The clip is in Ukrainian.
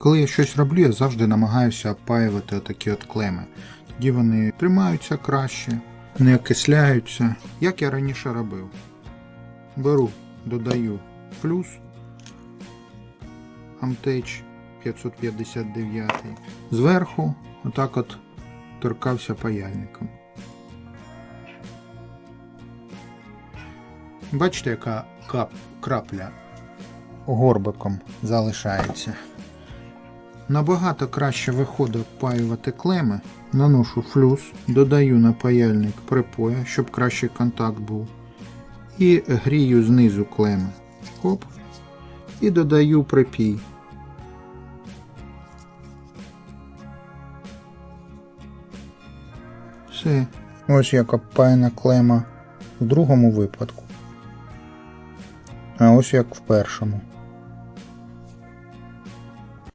Коли я щось роблю, я завжди намагаюся опаювати отакі от клеми. Тоді вони тримаються краще, не окисляються, як я раніше робив. Беру, додаю флюс Amtech 559. Зверху отак от торкався паяльником. Бачите, яка крапля горбиком залишається. Набагато краще виходить впаювати клеми. Наношу флюс, додаю на паяльник припоя, щоб кращий контакт був. І грію знизу клеми. Хоп. І додаю припій. Все. Ось як обпаяна клема в другому випадку. А ось як в першому.